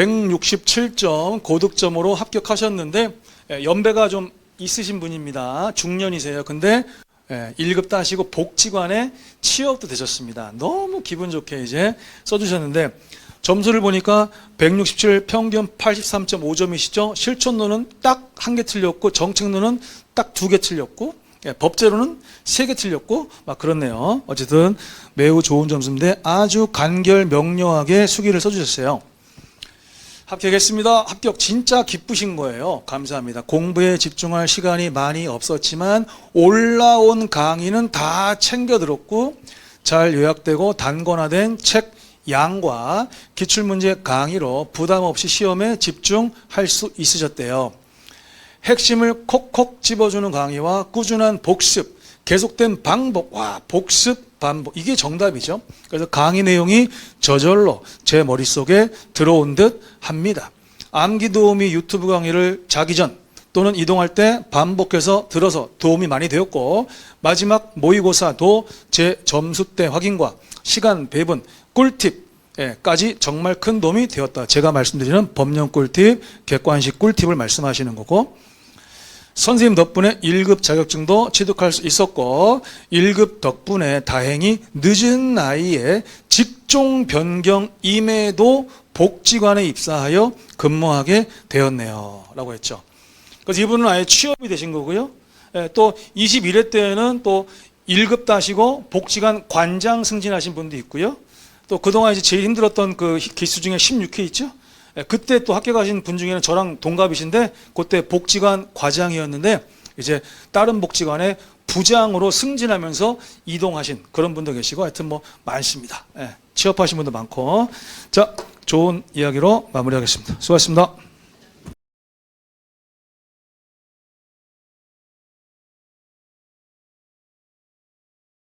167점 고득점으로 합격하셨는데 예, 연배가 좀 있으신 분입니다. 중년이세요. 근데 예, 1급 따시고 복지관에 취업도 되셨습니다. 너무 기분 좋게 이제 써주셨는데 점수를 보니까 167 평균 83.5점이시죠. 실천론은 딱 한 개 틀렸고 정책론은 딱 두 개 틀렸고 예, 법제로는 세 개 틀렸고 막 그렇네요. 어쨌든 매우 좋은 점수인데 아주 간결 명료하게 수기를 써주셨어요. 합격했습니다. 합격 진짜 기쁘신 거예요. 감사합니다. 공부에 집중할 시간이 많이 없었지만 올라온 강의는 다 챙겨 들었고 잘 요약되고 단권화된 책 양과 기출문제 강의로 부담 없이 시험에 집중할 수 있으셨대요. 핵심을 콕콕 집어주는 강의와 꾸준한 복습, 계속된 반복, 와, 복습, 반복. 이게 정답이죠. 그래서 강의 내용이 저절로 제 머릿속에 들어온 듯 합니다. 암기 도우미 유튜브 강의를 자기 전 또는 이동할 때 반복해서 들어서 도움이 많이 되었고 마지막 모의고사도 제 점수대 확인과 시간 배분, 꿀팁까지 정말 큰 도움이 되었다. 제가 말씀드리는 법령 꿀팁, 객관식 꿀팁을 말씀하시는 거고 선생님 덕분에 1급 자격증도 취득할 수 있었고 1급 덕분에 다행히 늦은 나이에 직종 변경 임에도 복지관에 입사하여 근무하게 되었네요. 라고 했죠. 그래서 이분은 아예 취업이 되신 거고요. 예, 또 21회 때는 또 1급 따시고 복지관 관장 승진하신 분도 있고요. 또 그동안 이제 제일 힘들었던 그 기수 중에 16회 있죠. 예, 그때 또 합격하신 분 중에는 저랑 동갑이신데 그때 복지관 과장이었는데 이제 다른 복지관에 부장으로 승진하면서 이동하신 그런 분도 계시고 하여튼 뭐 많습니다. 예, 취업하신 분도 많고 자 좋은 이야기로 마무리하겠습니다. 수고하셨습니다.